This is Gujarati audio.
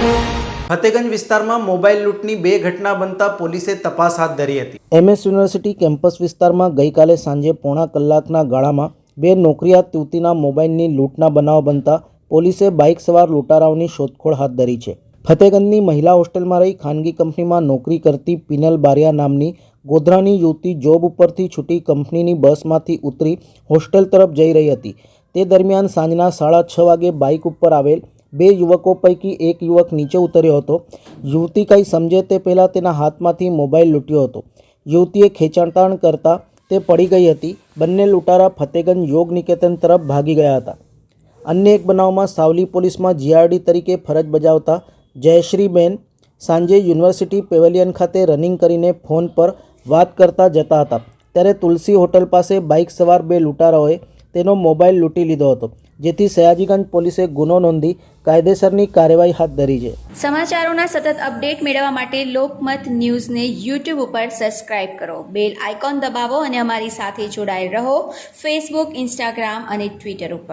ફતેગંજ વિસ્તારમાં મોબાઈલ લૂંટની બે ઘટના બનતા પોલીસે તપાસ હાથ ધરી હતી. એમએસ યુનિવર્સિટી કેમ્પસ વિસ્તારમાં ગઈકાલે સાંજે પોણા કલાકના ગાળામાં બે નોકરિયાત યુવતીના મોબાઈલની લૂંટના બનાવ બનતા પોલીસે બાઇક સવાર લૂંટારાઓની શોધખોળ હાથ ધરી છે. ફતેગંજની મહિલા હોસ્ટેલમાં રહી ખાનગી કંપનીમાં નોકરી કરતી પિનલ બારિયા નામની ગોધરાની યુવતી જોબ ઉપરથી છૂટી કંપનીની બસમાંથી ઉતરી હોસ્ટેલ તરફ જઈ રહી હતી. તે દરમિયાન સાંજના સાડા છ વાગે બાઇક ઉપર આવેલ બે યુવકો પૈકી એક યુવક નીચે ઉતર્યો હતો. યુવતી કંઈ સમજે તે પહેલાં તેના હાથમાંથી મોબાઈલ લૂંટ્યો હતો. યુવતીએ ખેંચાણતાણ કરતાં તે પડી ગઈ હતી. બંને લૂંટારા ફતેગંજ યોગ નિકેતન તરફ ભાગી ગયા હતા. અન્ય એક બનાવમાં સાવલી પોલીસમાં જીઆરડી તરીકે ફરજ બજાવતા જયશ્રીબેન સાંજે યુનિવર્સિટી પેવેલિયન ખાતે રનિંગ કરીને ફોન પર વાત કરતા જતા હતા. ત્યારે તુલસી હોટલ પાસે બાઇક સવાર બે લૂંટારાઓએ તેનો મોબાઈલ લૂંટી લીધો હતો. જેથી સયાજીગંજ પોલીસે ગુનો નોંધી કાયદેસરની કાર્યવાહી હાથ ધરી છે. સમાચારોના સતત અપડેટ મેળવવા માટે લોકમત ન્યૂઝને યુટ્યુબ ઉપર સબસ્ક્રાઇબ કરો. બેલ આઇકોન દબાવો અને અમારી સાથે જોડાયેલ રહો ફેસબુક, ઇન્સ્ટાગ્રામ અને ટ્વિટર ઉપર.